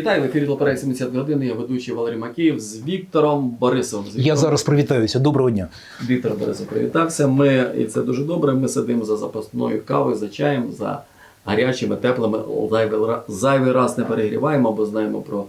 Вітаю в ефірі Лоперек 70 годин. Я ведучий Валерій Макіїв з Віктором Борисовим. З Я зараз привітаюся. Доброго дня. Віктор Борисов привітався. Ми, і це дуже добре. Ми сидимо за запасною кавою, за чаєм, за гарячими, теплими. Зайвий, зайвий раз не перегріваємо, бо знаємо про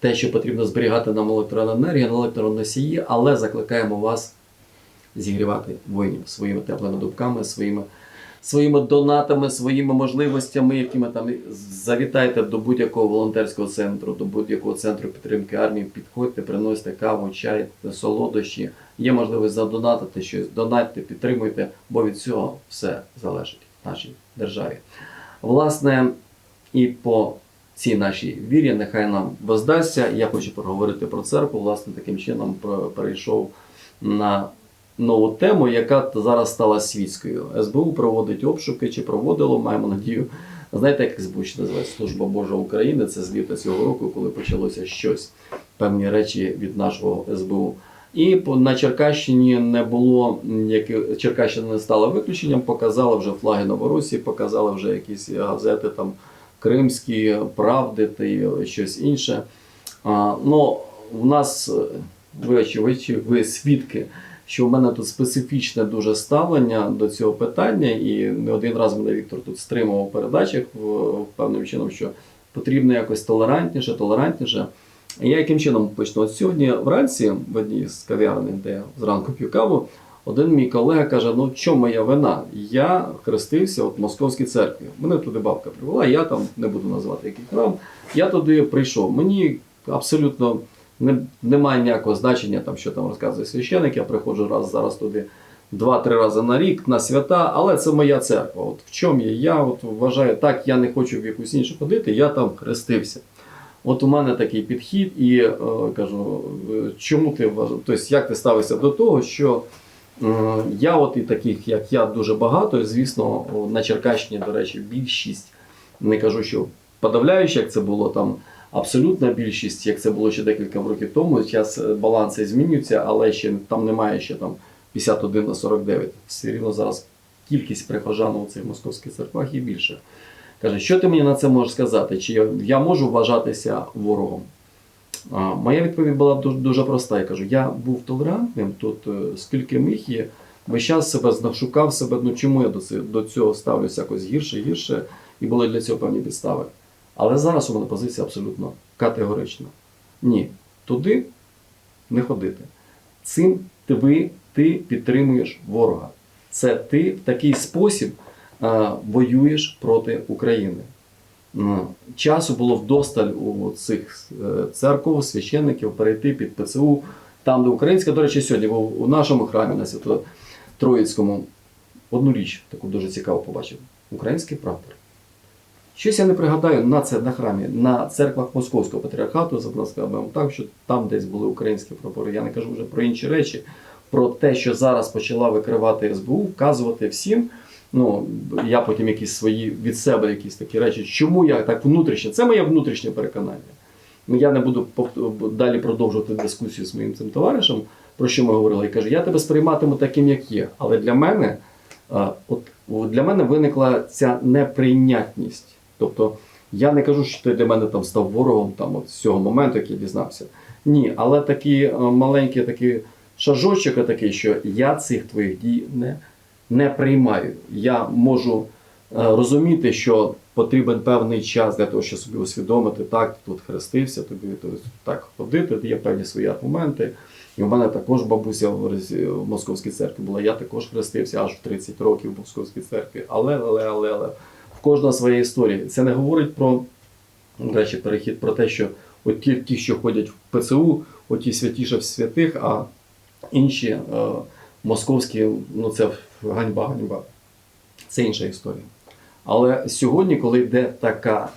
те, що потрібно зберігати нам електроенергію на електроносії, але закликаємо вас зігрівати воїнів своїми теплими дубками, своїми, своїми донатами, своїми можливостями, якими там завітайте до будь-якого волонтерського центру, до будь-якого центру підтримки армії, підходьте, приносите каву, чай, солодощі. Є можливість задонатити щось, донатьте, підтримуйте, бо від цього все залежить в нашій державі. Власне, і по цій нашій вірі нехай нам воздасться. Я хочу поговорити про церкву. Власне, таким чином перейшов на нову тему, яка зараз стала світською. СБУ проводить обшуки чи проводило, маємо надію. Знаєте, як СБУ ще називається Служба Божа України. Це з літа цього року, коли почалося щось, певні речі від нашого СБУ. І на Черкащині не було як Черкащина не стала виключенням, показали вже флаги Новоросії, показали вже якісь газети там кримські, правди та щось інше. А, ну, в нас, ви очевидці, ви свідки, що в мене тут специфічне дуже ставлення до цього питання, і не один раз мене Віктор тут стримував в передачах в- певним чином, що потрібно якось толерантніше, толерантніше. Я яким чином почну? От сьогодні вранці в одній з кав'ярень, де я зранку п'ю каву, один мій колега каже: ну чому моя вина? Я хрестився в Московській церкві. Мене туди бабка привела, я там не буду називати який храм. Я туди прийшов. Мені абсолютно не, немає ніякого значення, там, що там розказує священик. Я приходжу раз зараз туди два-три рази на рік на свята, але це моя церква. От в чому є? Я от вважаю, так я не хочу в якусь іншу ходити, я там хрестився. От у мене такий підхід, і е, кажу, е, чому ти вважаєш, тобто як ти ставишся до того, що е, я, от і таких, як я, дуже багато. Звісно, на Черкащині, до речі, більшість, не кажу, що подавляюча, як це було там, абсолютна більшість, як це було ще декілька років тому. Зараз е, баланси змінюються, але ще там немає ще там 51 на 49. Все рівно зараз кількість прихожан у цих московських церквах є більше. Каже, що ти мені на це можеш сказати? Чи я, я можу вважатися ворогом? А, моя відповідь була дуже, дуже проста. Я кажу, я був толерантним тут, е, скільки міг є, весь час себе знашукав себе, ну чому я до цього ставлюся якось гірше, гірше, і були для цього певні підстави. Але зараз у мене позиція абсолютно категорична. Ні, туди не ходити. Цим ти, ти підтримуєш ворога. Це ти в такий спосіб е, воюєш проти України. Часу було вдосталь у цих е, церков, священників перейти під ПЦУ, там, де українська. До речі, сьогодні був у нашому храмі на Свято Троїцькому. Одну річ таку дуже цікаву побачив: український прапор. Щось я не пригадаю на це на храмі, на церквах Московського патріархату, скажімо так, що там десь були українські прапори. Я не кажу вже про інші речі, про те, що зараз почала викривати СБУ, вказувати всім. Ну, я потім якісь свої від себе якісь такі речі. Чому я так внутрішньо? Це моє внутрішнє переконання. Ну, я не буду далі продовжувати дискусію з моїм цим товаришем, про що ми говорили. Я кажу, я тебе сприйматиму таким, як є. Але для мене, от, для мене виникла ця неприйнятність. Тобто, я не кажу, що ти для мене там став ворогом там, от, з цього моменту, як я дізнався. Ні, але такий е, маленький такий шажочок такий, що я цих твоїх дій не, не приймаю. Я можу е, розуміти, що потрібен певний час для того, щоб собі усвідомити, так, ти тут хрестився, тобі так ходити, є певні свої аргументи. І в мене також бабуся в Московській церкві була, я також хрестився аж в 30 років в Московській церкві. Але, але, але, але. В кожного своя історія. Це не говорить про, речі, перехід про те, що от ті, ті що ходять в ПЦУ, от ті святіше в святих, а інші е, московські, ну це ганьба, ганьба. Це інша історія. Але сьогодні, коли йде така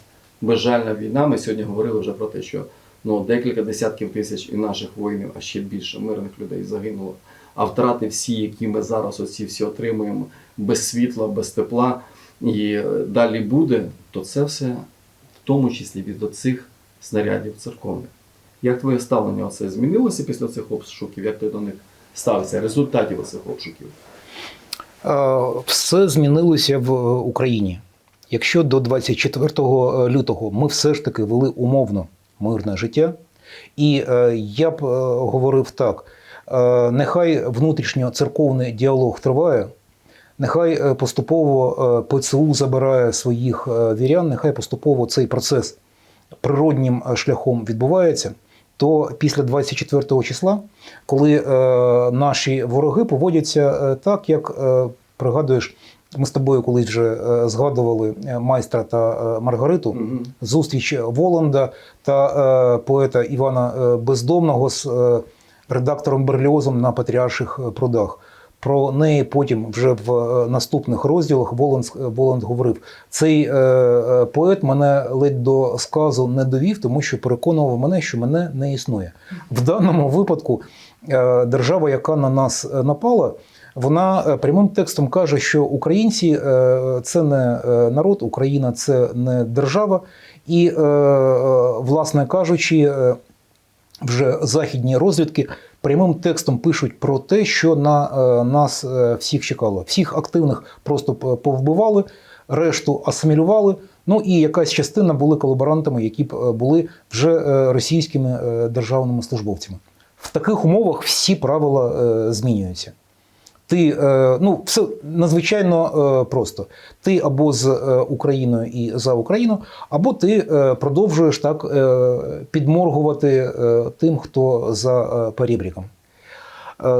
безжальна війна, ми сьогодні говорили вже про те, що ну, декілька десятків тисяч і наших воїнів, а ще більше мирних людей загинуло. А втрати всі, які ми зараз оці всі отримуємо без світла, без тепла, і е, далі буде, то це все в тому числі від оцих снарядів церковних. Як твоє ставлення оце змінилося після цих обшуків? Як ти до них ставишся? Результатів цих обшуків? Е, Все змінилося в Україні. Якщо до 24 лютого ми все ж таки вели умовно мирне життя. І е, я б е, говорив так: е, нехай внутрішньо церковний діалог триває, нехай е, поступово е, ПЦУ забирає своїх е, вірян, нехай поступово цей процес природнім шляхом відбувається. То після 24 числа, коли наші вороги поводяться так, як пригадуєш, ми з тобою колись вже згадували майстра та Маргариту, зустріч Воланда та поета Івана Бездомного з редактором Берліозом на Патріарших прудах. Про неї потім вже в е, наступних розділах Воланд, Воланд говорив: цей е, е, поет мене ледь до сказу не довів, тому що переконував мене, що мене не існує. В даному випадку е, держава, яка на нас е, напала, вона е, прямим текстом каже, що українці е, це не е, народ, Україна це не держава. І, е, е, власне кажучи, е, вже західні розвідки прямим текстом пишуть про те, що на е, нас е, всіх чекало. Всіх активних просто повбивали, решту асимілювали. Ну і якась частина були колаборантами, які е, були вже е, російськими е, державними службовцями. В таких умовах всі правила е, змінюються. Ти е, ну все надзвичайно е, просто. Ти або з е, Україною і за Україну, або ти продовжуєш так підморгувати тим, хто за перебріком.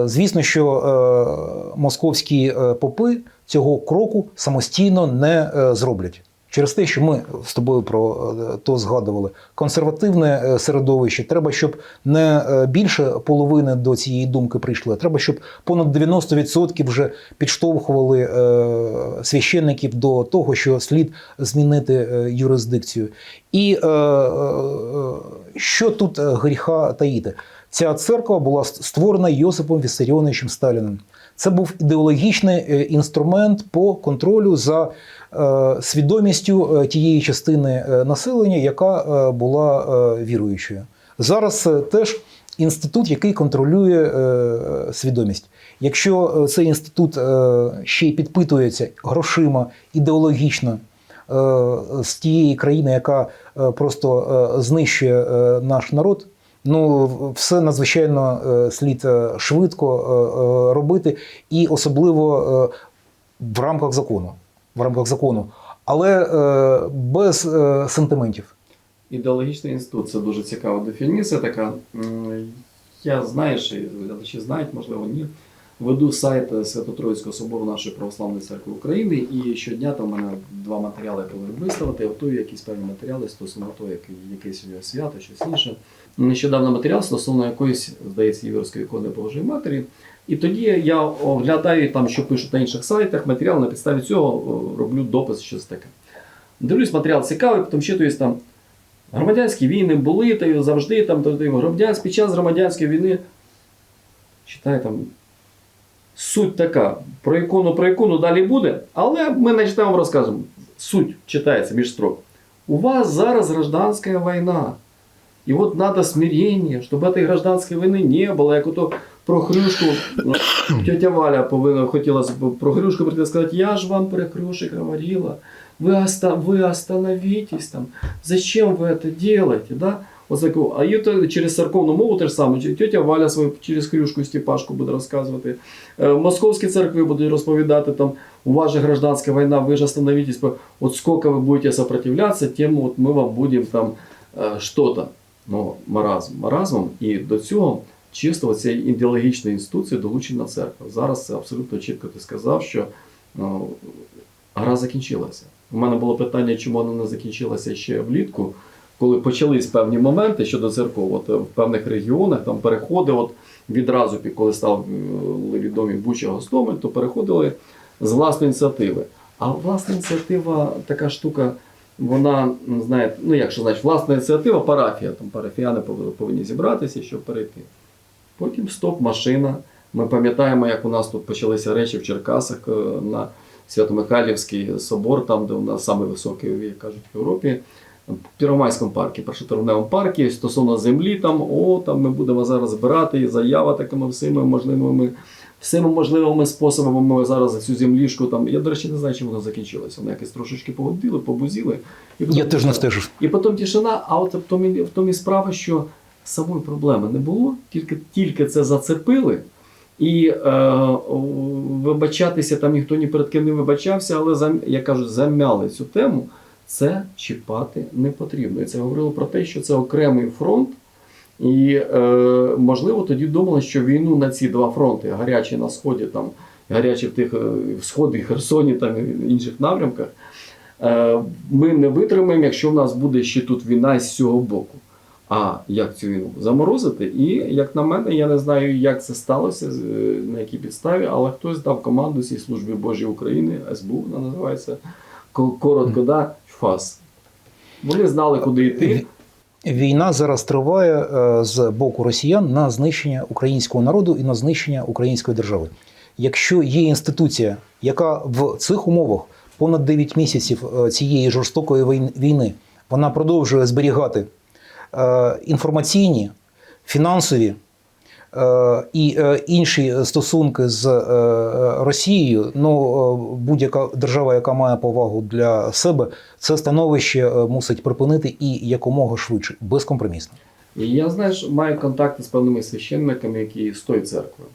Звісно, що московські попи цього кроку самостійно не зроблять. Через те, що ми з тобою про е, то згадували, консервативне е, середовище, треба, щоб не е, більше половини до цієї думки прийшли, треба, щоб понад 90% вже підштовхували священників до того, що слід змінити юрисдикцію. І що тут гріха таїти? Ця церква була створена Йосипом Віссаріоновичем Сталіним. Це був ідеологічний е, інструмент по контролю за е, свідомістю е, тієї частини населення, яка була віруючою. Зараз теж інститут, який контролює свідомість. Якщо цей інститут ще й підпитується грошима ідеологічно з тієї країни, яка просто знищує наш народ. Ну, все надзвичайно е, слід е, швидко е, робити, і особливо в рамках закону. В рамках закону, але без сентиментів. Ідеологічний інститут це дуже цікава дефініція така. Я знаю, що глядачі знають, можливо, ні. Веду сайт Свято-Троїцького собору нашої православної церкви України, і щодня там у мене два матеріали я повинен виставити, готую якісь певні матеріали стосовно того, яке- якесь свято, щось інше. Нещодавно матеріал стосовно якоїсь, здається, єврейської ікони Божої Матері. І тоді я оглядаю там, що пишуть на інших сайтах, матеріал на підставі цього роблю допис, щось таке. Дивлюсь, матеріал цікавий, потім читуюсь там. Громадянські війни були, та завжди там, громадянські, під час громадянської війни. Читаю там. Суть така. Про ікону, про ікону далі буде, але ми не читаємо, розкажемо. Суть читається між строк. У вас зараз гражданська війна. І от надо смирення, щоб этой гражданської війни не було. Як ото про хрюшку, ну, тетя Валя повинна хотіла з- про хрюшку прийти і сказати, я ж вам про хрюшек говорила. Вы, оста, вы остановитесь там. Зачем вы это делаете? Да? А їй через церковну мову теж саме. Тетя Валя свою через хрюшку Степашку буде розказувати. Е, Московські церкви будуть розповідати там, у вас же гражданська війна, ви ж остановитесь. От скільки ви будете сопротивлятися, тим от ми вам будемо там що-то. Ну, маразм. Маразмом. І до цього чисто цієї ідеологічної інституції долучена церква. Зараз це абсолютно чітко ти сказав, що ну, гра закінчилася. У мене було питання, чому вона не закінчилася ще влітку, коли почались певні моменти щодо церков. От е, в певних регіонах там переходи, от відразу, коли став е, відомі Буча Гостомель, то переходили з власної ініціативи. А власна ініціатива така штука, вона, м, знаєте, ну як що значить, власна ініціатива, парафія, там парафіяни повинні зібратися, щоб перейти. Потім стоп, машина. Ми пам'ятаємо, як у нас тут почалися речі в Черкасах е, на Свято-Михайлівський собор, там, де у нас самий високий, як кажуть, в Європі. В Первомайському парку, першотравневому парку, стосовно землі, там, о, там ми будемо зараз збирати і заява такими всіми можливими всіми можливими способами ми зараз цю землішку там. Я, до речі, не знаю, чим воно закінчилося. Воно якось трошечки погодили, побузіли. І потім Я теж не стежив. І потім тишина, а от в тому, в тому і справа, що самої проблеми не було, тільки, тільки це зацепили. І е, вибачатися там ніхто ні перед ким не вибачався, але як кажуть, замяли цю тему. Це чіпати не потрібно. І це говорило про те, що це окремий фронт. І е, можливо тоді думали, що війну на ці два фронти, гарячий на сході, там, гарячий в тих е, в сході, Херсоні там і інших напрямках, е, ми не витримаємо, якщо в нас буде ще тут війна з цього боку. А як цю війну заморозити? І як на мене, я не знаю, як це сталося, е, на якій підставі, але хтось дав команду цій службі Божій України, СБУ вона називається ко- коротко, да, ФАС. Вони знали, куди йти. Війна зараз триває е, з боку росіян на знищення українського народу і на знищення української держави. Якщо є інституція, яка в цих умовах понад 9 місяців е, цієї жорстокої війни вона продовжує зберігати е, інформаційні, фінансові і е, інші стосунки з е, Росією, ну е, будь-яка держава, яка має повагу для себе, це становище е, мусить припинити і якомога швидше, безкомпромісно. Я, знаєш, маю контакти з певними священниками, які з тої церкви.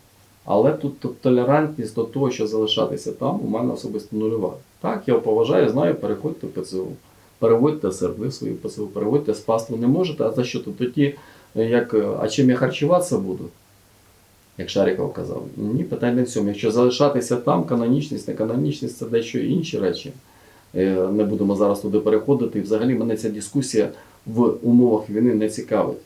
Але тут толерантність до того, що залишатися там, у мене особисто нульова. Так, я поважаю, знаю, переходьте в ПЦУ, переводьте церкви свої ПЦУ, переводьте з паству не можете, а за що то тоді, е, як, е, а чим я харчуватися буду? Як Шаріков казав, ні, питань не в цьому. Якщо залишатися там, канонічність, не канонічність це дещо інші речі. Е, Не будемо зараз туди переходити. І взагалі мене ця дискусія в умовах війни не цікавить.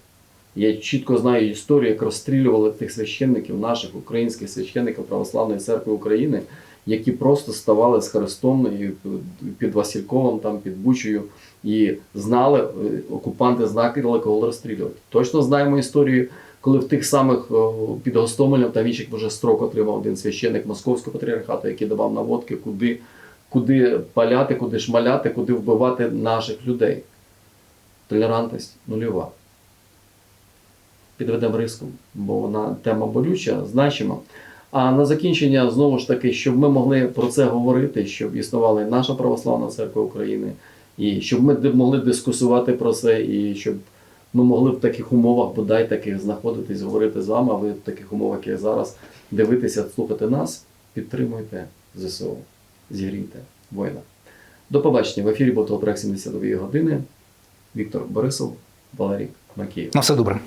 Я чітко знаю історію, як розстрілювали тих священників, наших українських священників Православної церкви України, які просто ставали з Христом під Васильковим, там, під Бучею, і знали, е, окупанти знали, кого розстрілювати. Точно знаємо історію, коли в тих самих о, під Гостомелем там Вічик вже строк отримав один священник Московського патріархату, який давав наводки, куди, куди паляти, куди шмаляти, куди вбивати наших людей. Толерантність нульова підведемо риску, бо вона тема болюча, значима. А на закінчення знову ж таки, щоб ми могли про це говорити, щоб існувала і наша православна церква України, і щоб ми могли дискусувати про це, і щоб ми могли в таких умовах, бодай таких знаходитись, говорити з вами, а ви в таких умовах, як зараз, дивитися, слухати нас, підтримуйте ЗСУ, зігрійте воїна. До побачення. В ефірі був телепроект 72 години. Віктор Борисов, Валерій Макіїв. На все добре.